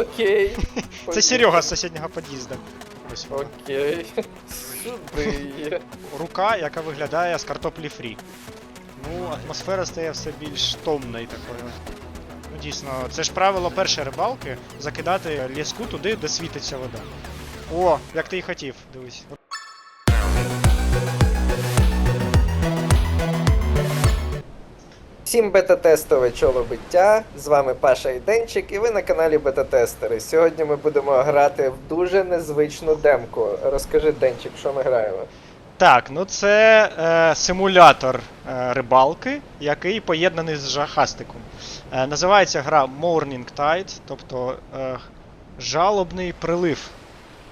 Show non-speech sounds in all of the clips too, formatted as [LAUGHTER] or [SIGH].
Окей. [LAUGHS] Це Серега з сусіднього під'їзду. Ось вона. Окей. Сюди. рука, яка виглядає з картоплі фрі. Ну, атмосфера стає все більш томною такою. Ну, дійсно, це ж правило першої рибалки закидати ліску туди, де світиться вода. О, як ти і хотів, дивись. Всім бета-тестове чолобиття. З вами Паша і Денчик, і ви на каналі Бета-Тестери. Сьогодні ми будемо грати в дуже незвичну демку. Розкажи, Денчик, що ми граємо? Так, ну це е, симулятор е, рибалки, який поєднаний з жахастиком. Е, називається гра Morning Tide, тобто е, жалобний прилив.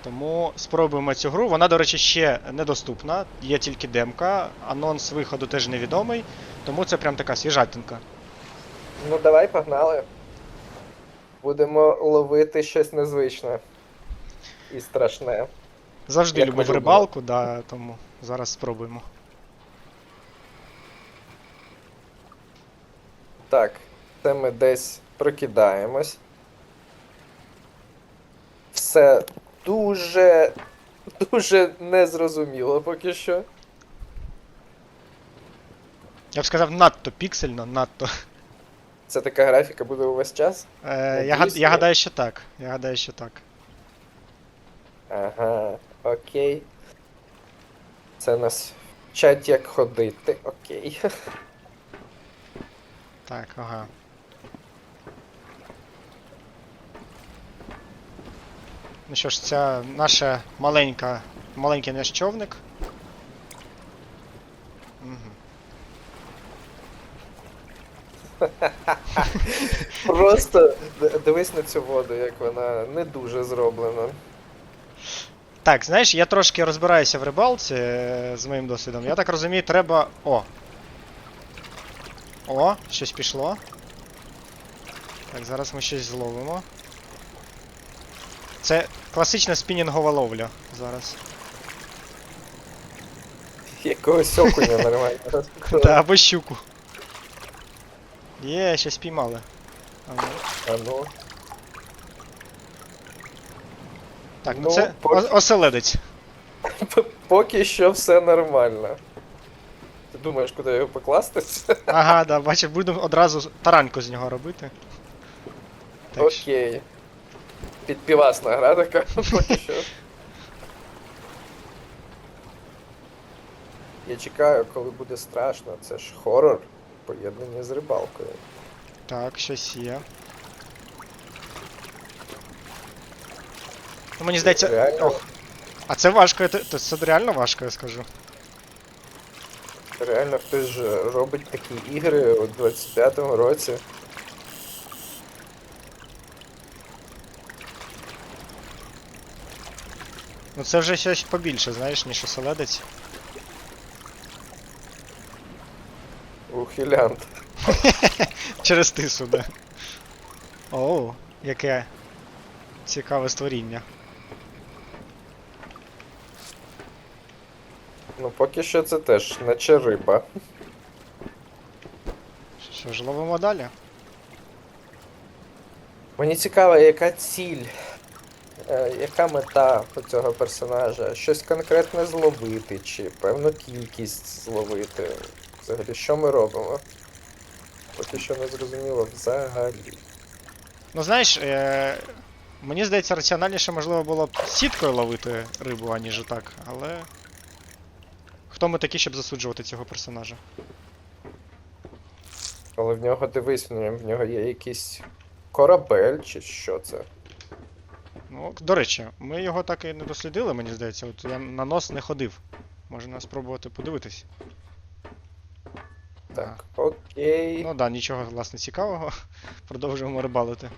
Тому спробуємо цю гру. Вона, до речі, ще недоступна, є тільки демка, анонс виходу теж невідомий, тому це прям така свіжатинка. Ну давай, погнали. Будемо ловити щось незвичне і страшне. Завжди Як любив рибалку, да, тому зараз спробуємо. Так, це ми десь прокидаємось. Все дуже, дуже незрозуміло поки що. Я б сказав, надто піксельно, надто. Це така графіка буде увесь час. Е, я, я гадаю, що так. Я гадаю, що так. Ага, окей. Це нас вчать як ходити, окей. [LAUGHS] Так, ага. Ну що ж, це наша маленька, маленький наш човник. Угу. [LAUGHS] Просто дивись на цю воду, як вона не дуже зроблена. Так, знаєш, я трошки розбираюся в рибалці е, з моїм досвідом. Я так розумію, треба. О! О, щось пішло. Так, зараз ми щось зловимо. Це класична спінінгова ловля зараз. Якогось окуня нормально. [LAUGHS] Та або щуку. Є, щось піймали. А ну. А ну. Так, ну Ну, це поки- о- оселедець. [LAUGHS] Поки що все нормально. Ти думаєш, куди його покласти? [LAUGHS] Ага, да, бачив, будемо одразу тараньку з нього робити. Так, що- Окей. Підпівасна гра така, [LAUGHS] поки що. Я чекаю, коли буде страшно. Це ж хорор поєднаний з рибалкою. так, щось є. Ну, мені здається. Реально? Ох. А це важко, те- це реально важко, я скажу. Реально хтось ж робить такі ігри у 25-му році. Ну це вже щось побільше, знаєш, ніж оселедець. Ухилянт. [LAUGHS] Через тису, да. Оу, яке цікаве створіння. Ну поки що це теж наче риба. Що ж, ловимо далі? Мені цікаво, яка ціль, е, яка мета у цього персонажа? Щось конкретне зловити, чи певну кількість зловити. Взагалі, що ми робимо? Поки що не зрозуміло взагалі. Ну знаєш, е- мені здається, раціональніше можливо було б сіткою ловити рибу, аніж так, але. Хто ми такі, щоб засуджувати цього персонажа? Але в нього дивись, в нього- в нього є якийсь корабель, чи що це? Ну, до речі, ми його так і не дослідили, мені здається. От я на нос не ходив. Можна спробувати подивитись. Так, окей. Ну да, нічого, власне, цікавого. [LAUGHS] Продовжуємо рибалити.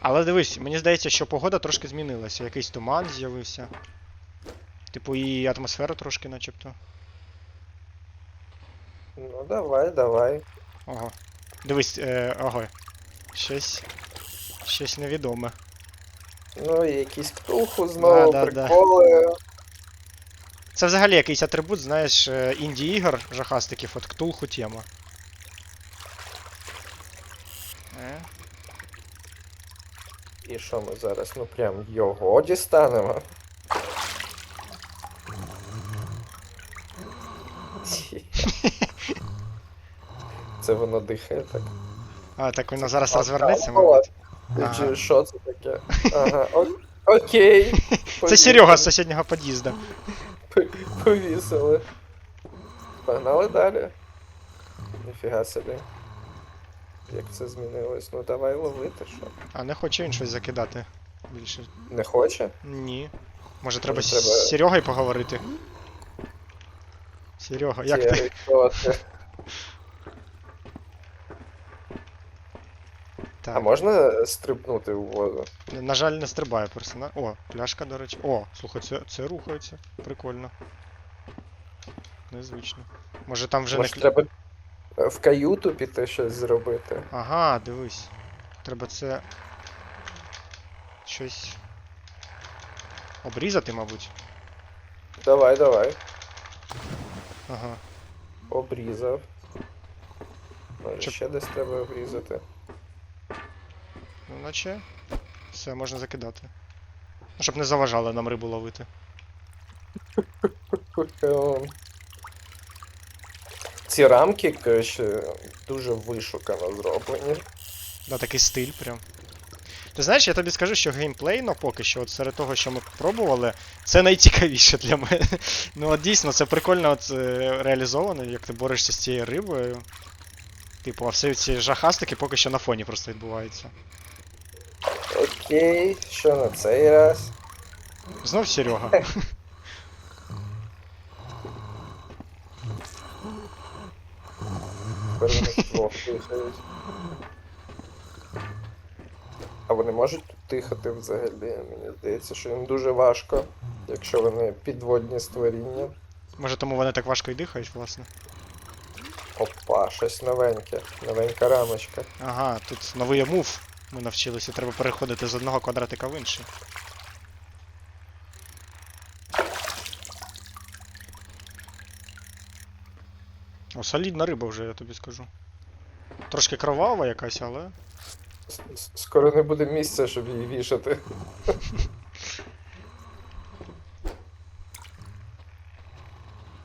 Але дивись, мені здається, що погода трошки змінилася. Якийсь туман з'явився. Типу, і атмосфера трошки начебто. Ну давай, давай. Ого. Дивись, е, ого. Щось. Щось невідоме. Ну, і якісь ктулху знову, Да, да, да. Це взагалі якийсь атрибут, знаєш, е, інді-ігор жахастиків, от ктулху тема. Е. І що ми зараз? Ну прям його дістанемо. [LAUGHS] Це воно дихає так. А, так воно зараз розвернеться, мабуть. Чи Ага. що це таке? Ага, окей. [LAUGHS] Це Серега з сусіднього під'їзду. Повісили. Погнали далі. Ніфіга собі. Як це змінилось? Ну давай ловити, що? А не хоче він щось закидати. Більше. Не хоче? Ні. Може треба Може, треба- з Серегою поговорити? Серега, як ти? Сірий, що ти? [LAUGHS] А можна стрибнути в воду? На жаль, не стрибає персонаж. О, пляшка, до речі. О, слухай, це, це рухається. Прикольно. Незвично. Може там вже Може не. треба е, в каюту піти щось зробити? Ага, дивись. Треба це. Щось. Обрізати, мабуть. Давай, давай. Ага. Обрізав. Може Чи- ще десь треба обрізати. Ну, наче. Все, можна закидати. Ну, щоб не заважало нам рибу ловити. [LAUGHS] Ці рамки, коротше, дуже вишукано зроблені. Да, такий стиль прям. Ти знаєш, я тобі скажу, що геймплейно поки що, от серед того, що ми пробували, це найцікавіше для мене. [LAUGHS] Ну от дійсно, це прикольно от, е, реалізовано, як ти борешся з цією рибою. Типу, а всі ці жахастики поки що на фоні просто відбуваються. Окей, що на цей раз? Знов Серега. [LAUGHS] Тепер вони А вони можуть тут дихати взагалі? Мені здається, що їм дуже важко, якщо вони підводні створіння. Може тому вони так важко і дихають, власне. Опа, щось новеньке. Новенька рамочка. Ага, тут новий мув. Ми навчилися, треба переходити з одного квадратика в інший. О, солідна риба вже, я тобі скажу. Трошки кровава якась, але. Скоро не буде місця, щоб її вішати.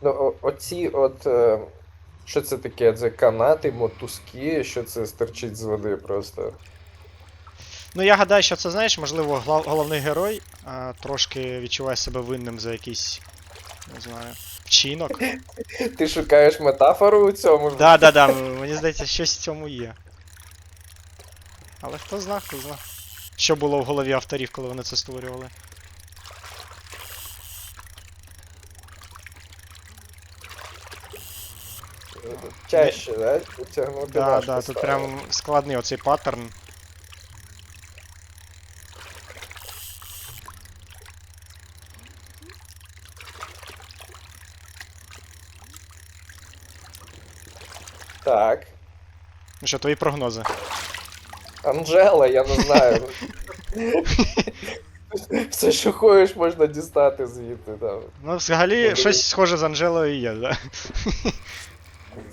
Ну, о- оці от. е, Що це таке? Це канати, мотузки, що це стерчить з води просто. Ну я гадаю, що це знаєш, можливо, глав- головний герой а, трошки відчуває себе винним за якийсь. Не знаю. Вчинок. [LAUGHS] Ти шукаєш метафору у цьому? Да, да, да, мені здається, щось в цьому є. Але хто зна, хто зна. Що було в голові авторів, коли вони це створювали? Чаще, да? Да, да, тут прям складний оцей паттерн. Так. Ну що, твої прогнози? Анжела, я не знаю. Все, що хочеш, можна дістати звідти. Там. Ну, взагалі, Добре. щось схоже з Анжелою є, да?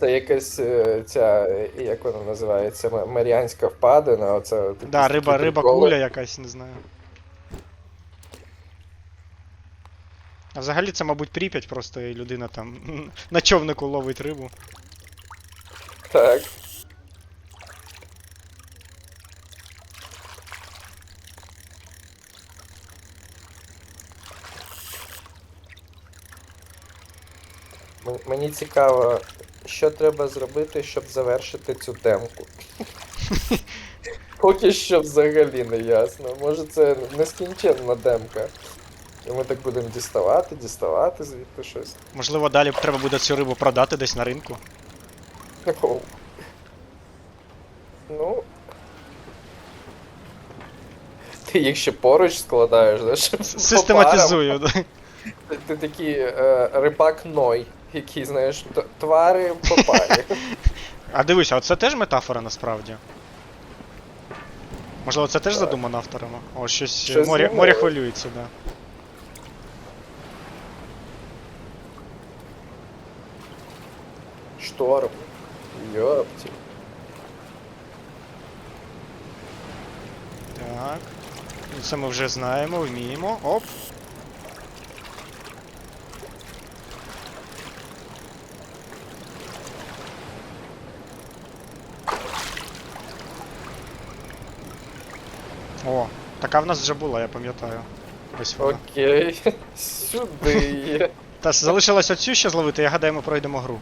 Це якась е, ця, як вона називається, Ма- Маріанська впадина, оце. от якісь Да, такі риба, риба приколи. куля якась, не знаю. А взагалі це, мабуть, Прип'ять, просто і людина там [LAUGHS] на човнику ловить рибу. Так. Мені цікаво, що треба зробити, щоб завершити цю демку. [LAUGHS] Поки що взагалі не ясно. Може це нескінченна демка. І ми так будемо діставати, діставати звідти щось. Можливо, далі треба буде цю рибу продати десь на ринку. Оу. Ну. Ти їх ще поруч складаєш, знаєш? [LAUGHS] Систематизую. да. Ти, ти такий е, рибак Ной, який, знаєш, т- твари по парі. [LAUGHS] А дивись, а оце теж метафора насправді. Можливо, це теж задумано авторами? О, щось, Щось море, змінилось. море хвилюється, да. Шторм. Йопті. Так. Це ми вже знаємо, вміємо. Оп. О, така в нас вже була, я пам'ятаю. Ось вона. Окей. [LAUGHS] Сюди є. Та залишилось оцю ще зловити, я гадаю, ми пройдемо гру.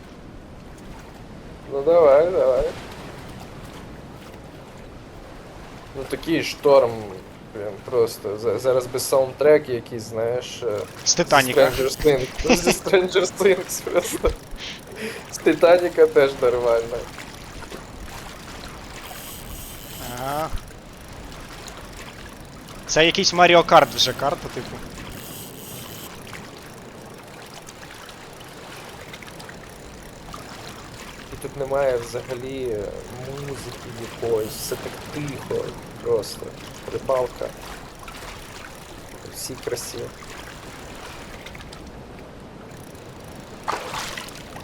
Давай, давай. Ну такий шторм, блін, просто. За- Зараз би саундтрек якийсь, знаєш. е, З з Титаніка. Stranger Things. Ну, Зі Stranger Things просто. З Титаніка теж нормально. А. Це якийсь Маріо Карт вже карта, типу. І тут немає взагалі музики якоїсь, все так тихо, просто. Рибалка. Всі красиві.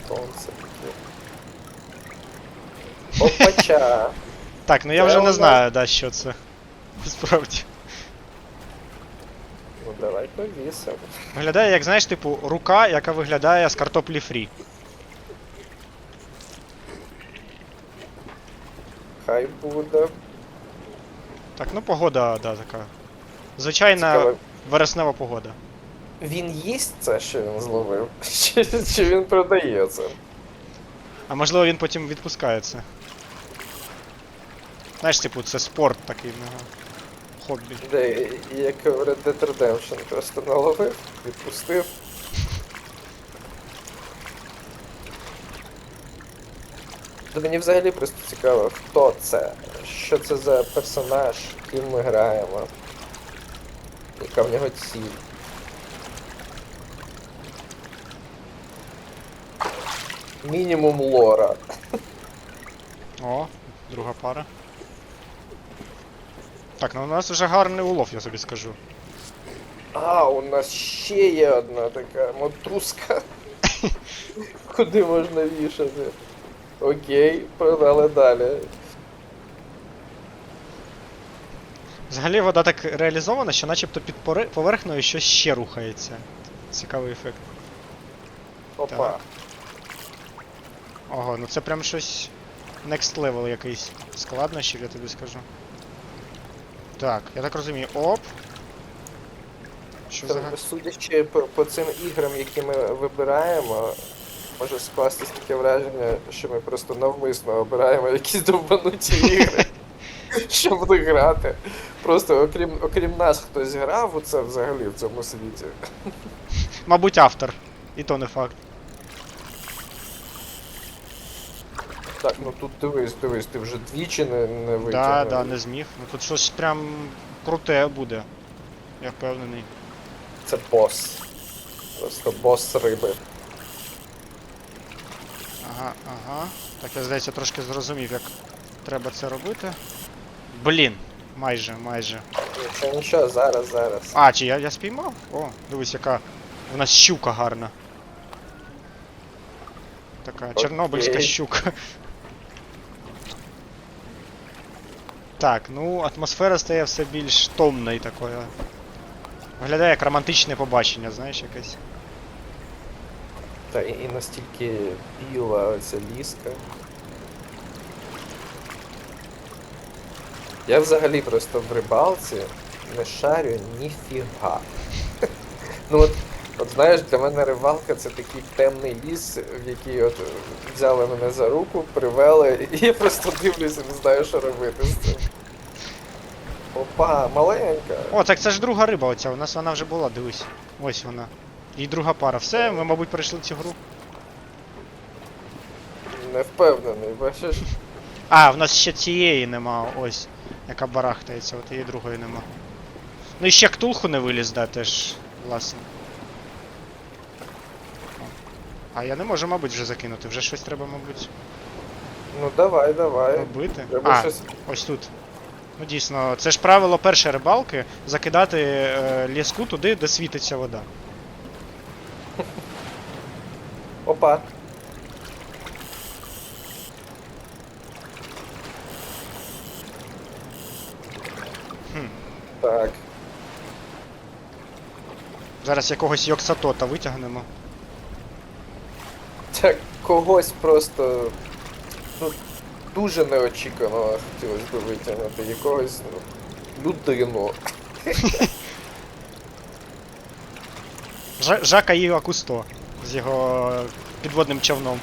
Сонце таке. Опача! [LAUGHS] Так, ну я вже не знаю, да, що це. [LAUGHS] Справді. Ну давай повісимо. Виглядає, як знаєш, типу, рука, яка виглядає з картоплі фрі. Хай буде. Так, ну погода, да, така. Звичайна Цікаво. вереснева погода. Він їсть це, що він зловив? [LAUGHS] Чи, чи він продає це? А можливо він потім відпускає це. Знаєш, типу, це спорт такий в нього. Хобі. Де, як в Red Dead Redemption, просто наловив, відпустив. Та мені взагалі просто цікаво, хто це, що це за персонаж, ким ми граємо, яка в нього ціль. Мінімум лора. О, друга пара. Так, ну у нас вже гарний улов, я собі скажу. А, у нас ще є одна така мотузка. [LAUGHS] Куди можна вішати? Окей, продали далі. Взагалі вода так реалізована, що начебто під пори- поверхнею щось ще рухається. Цікавий ефект. Опа. Так. Ого, ну це прям щось next level якийсь складнощів, я тобі скажу. Так, я так розумію. Оп. Що Та, взагалі? Судячи по, по цим іграм, які ми вибираємо, може скластись таке враження, що ми просто навмисно обираємо якісь довбануті ігри, [LAUGHS] щоб в них грати. Просто окрім, окрім нас хтось грав у це взагалі в цьому світі. Мабуть, автор. І то не факт. Так, ну тут дивись, дивись, ти вже двічі не, не Да, да, не зміг. Ну тут щось прям круте буде. Я впевнений. Це бос. Просто бос риби. Ага, ага. Так, я здається, трошки зрозумів, як треба це робити. Блін, майже, майже. Нічого, нічого, зараз, зараз. А, чи я, я спіймав? О, дивись, яка у нас щука гарна. Така чорнобильська щука. Так, ну атмосфера стає все більш томною такою. Виглядає як романтичне побачення, знаєш, якесь. Та і, і настільки біла оця ліска. Я взагалі просто в рибалці не шарю ніфіга. [LAUGHS] ну от, от знаєш, для мене рибалка це такий темний ліс, в який от взяли мене за руку, привели, [LAUGHS] і я просто дивлюся, не знаю, що робити з цим. Опа, маленька. О, так це ж друга риба оця, у нас вона вже була, дивись. Ось вона. І друга пара. Все, ми, мабуть, пройшли цю гру. Не впевнений, бачиш? А, в нас ще цієї нема, ось, яка барахтається, от її другої нема. Ну і ще ктулху не виліз, да, теж, власне. А я не можу, мабуть, вже закинути, вже щось треба, мабуть, Ну давай, давай. робити. Треба А, щось. ось тут. Ну дійсно, це ж правило першої рибалки закидати е, ліску туди, де світиться вода. Опа. Хм. Так. Зараз якогось Йоксатота витягнемо. Так когось просто ну, дуже неочікувано хотілося б витягнути. Якогось ну, людину. Жака Іва Кусто з його підводним човном.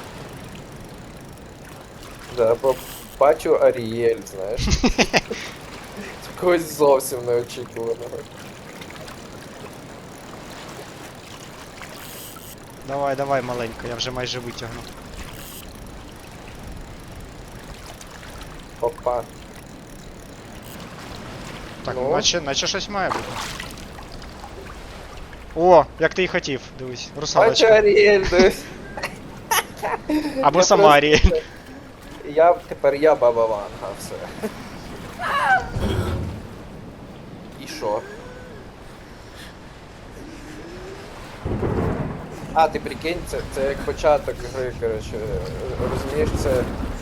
Да, бо бачу Аріель, знаєш. [LAUGHS] Когось зовсім неочікуваного. Давай, давай, маленько, я вже майже витягну. Опа. Так, Ну? наче, наче щось має бути. О, як ти і хотів, дивись, Бачу русалочка. Аріель, дивись. Або я сама просто- Аріель. [LAUGHS] Я тепер я баба Ванга, все. І що? А, ти прикинь, це, це як початок гри, коротше. Розумієш, це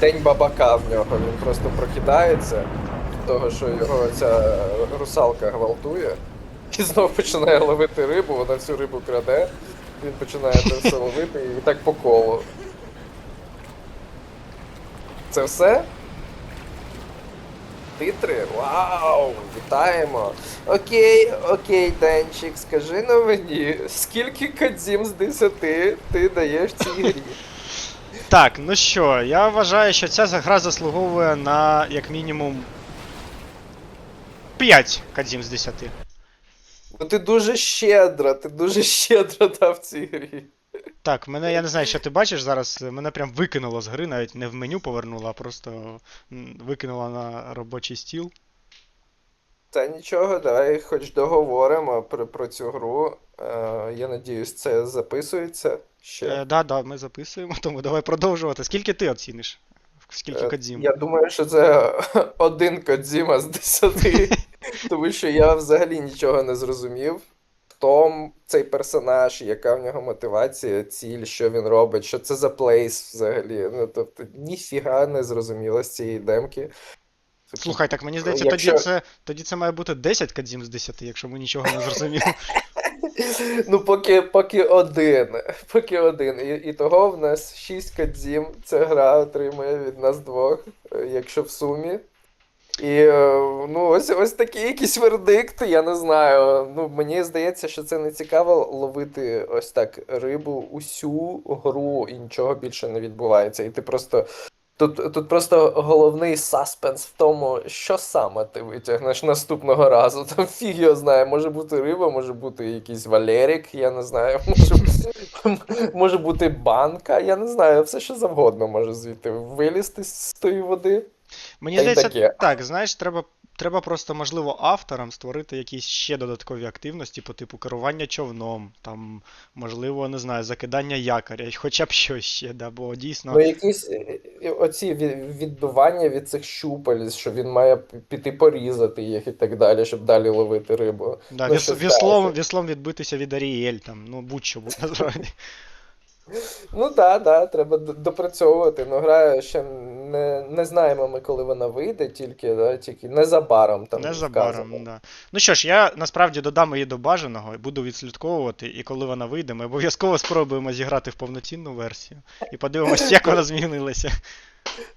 день бабака в нього. Він просто прокидається від того, що його ця русалка гвалтує. І знову починає ловити рибу, вона всю рибу краде. Він починає це все ловити і так по колу. Це все? Титри? Вау! Вітаємо! Окей, окей, Денчик, скажи на мені, скільки кадзім з 10 ти даєш цій грі? Так, ну що, я вважаю, що ця гра заслуговує на як мінімум 5 кадзім з 10. Бо ти дуже щедро, ти дуже щедро дав цій грі. Так, мене я не знаю, що ти бачиш зараз. Мене прям викинуло з гри, навіть не в меню повернуло, а просто викинуло на робочий стіл. Та нічого, давай хоч договоримо про, про цю гру. Е, я надіюсь, це записується ще. Е, да, да, ми записуємо, [LAUGHS] тому давай продовжувати. Скільки ти оціниш? Скільки Е, кадзім? Я думаю, що це [LAUGHS] один Кодзіма з 10, [LAUGHS] тому що я взагалі нічого не зрозумів. Хто цей персонаж, яка в нього мотивація, ціль, що він робить, що це за плейс взагалі. Ну, тобто, ніфіга не зрозуміло з цієї демки. Слухай, так мені здається, Якщо- тоді це тоді це має бути 10 кадзім з 10, якщо ми нічого не зрозуміли. Ну, поки, поки один. Поки один. І, і того в нас 6 кадзім. Ця гра отримує від нас двох, е, якщо в сумі. І е, ну, ось, ось такий якийсь вердикт, я не знаю. Ну, мені здається, що це не цікаво ловити ось так рибу усю гру і нічого більше не відбувається. І ти просто. Тут, тут просто головний саспенс в тому, що саме ти витягнеш наступного разу. Там фіг його знає, може бути риба, може бути якийсь валерік, я не знаю, [LAUGHS] може, може бути банка, я не знаю, все що завгодно може звідти вилізти з тої води. Мені Та й здається, таке. так, знаєш, треба, треба просто, можливо, авторам створити якісь ще додаткові активності по типу керування човном, там, можливо, не знаю, закидання якоря, [LAUGHS] хоча б щось ще, да, бо дійсно. Ну, якісь е, е, оці відбивання від цих щупалець, що він має піти порізати їх і так далі, щоб далі ловити рибу. Да, ну, віс, віслом, віслом відбитися від Аріель, там, ну будь-що буде [LAUGHS] насправді. Ну так, да, да, треба допрацьовувати. Ну, гра ще не, не знаємо ми, коли вона вийде, тільки, да, тільки незабаром там Незабаром, да. Ну що ж, я насправді додам її до бажаного буду відслідковувати, і коли вона вийде, ми обов'язково спробуємо зіграти в повноцінну версію і подивимося, як вона змінилася.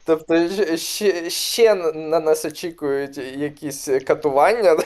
Тобто ще, ще на нас очікують якісь катування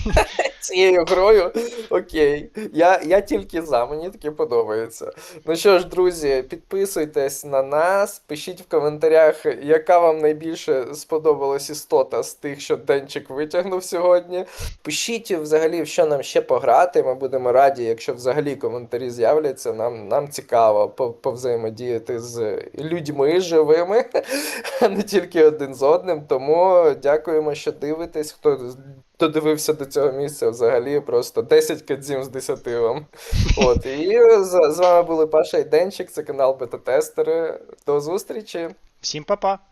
[LAUGHS] цією грою. Окей. Я, я тільки за, мені таке подобається. Ну що ж, друзі, підписуйтесь на нас, пишіть в коментарях, яка вам найбільше сподобалась істота з тих, що Денчик витягнув сьогодні. Пишіть взагалі, що нам ще пограти. Ми будемо раді, якщо взагалі коментарі з'являться. Нам, нам цікаво по- повзаємодіяти з людьми живими, [LAUGHS] не тільки один з одним. Тому дякуємо, що дивитесь. Хто додивився до цього місця взагалі, просто 10 кадзім з 10 вам. [LAUGHS] От, і з, з вами були Паша і Денчик, це канал Бета-Тестери. До зустрічі! Всім па-па!